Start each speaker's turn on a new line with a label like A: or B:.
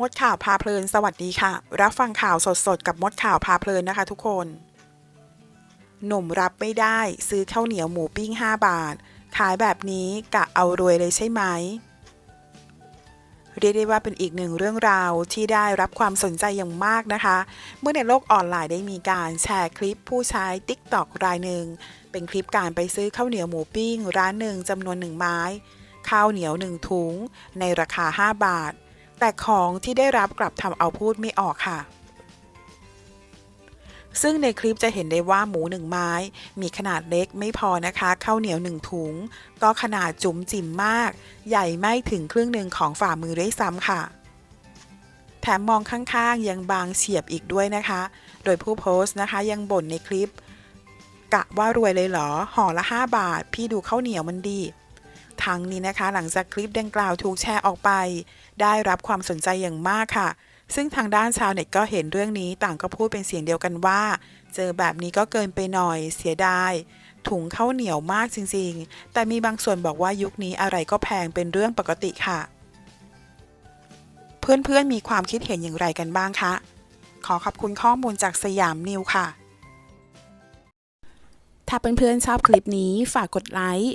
A: มดข่าวพาเพลิน สวัสดีค่ะ รับฟังข่าวสดๆ กับมดข่าวพาเพลินนะคะทุกคน หนุ่มรับไม่ได้ซื้อข้าวเหนียวหมูปิ้ง 5 บาท ขายแบบนี้กะเอารวยเลยใช่ไหม เรียกได้ว่าเป็นอีกหนึ่งเรื่องราวที่ได้รับความสนใจอย่างมากนะคะ เมื่อในโลกออนไลน์ได้มีการแชร์คลิปผู้ใช้ TikTok รายหนึ่ง เป็นคลิปการไปซื้อข้าวเหนียวหมูปิ้ง ร้านหนึ่งจำนวนหนึ่งไม้ ข้าวเหนียวหนึ่งถุง ในราคา 5 บาท แต่ของที่ได้รับกลับทำเอาพูดไม่ออกค่ะ ซึ่งในคลิปจะเห็นได้ว่าหมูหนึ่งไม้ มีขนาดเล็กไม่พอนะคะข้าวเหนียวหนึ่งถุง ก็ขนาดจุ๋มจิ๋มมาก ใหญ่ไม่ถึงครึ่งหนึ่งของฝ่ามือด้วยซ้ำค่ะแถมมองข้างๆ ยังบางเฉียบอีกด้วยนะคะ โดยผู้โพสต์นะคะยังบ่นในคลิป กะว่ารวยเลยเหรอห่อละ 5 บาท พี่ดูข้าวเหนียวมันดี ทั้งนี้นะคะ หลังจากคลิปดังกล่าวถูกแชร์ออกไป ได้รับความสนใจอย่างมากค่ะ ซึ่งทางด้านชาวเน็ตก็เห็นเรื่องนี้ต่างก็พูดเป็นเสียงเดียวกันว่า เจอแบบนี้ก็เกินไปหน่อยเสียดายถุงข้าวเหนียวมากจริงๆ แต่มีบางส่วนบอกว่ายุคนี้อะไรก็แพงเป็นเรื่องปกติค่ะ เพื่อนๆมีความคิดเห็นอย่างไรกันบ้างคะ ขอขอบคุณข้อมูลจากสยามนิวค่ะ ถ้าเพื่อนๆชอบคลิปนี้ฝากกดไลค์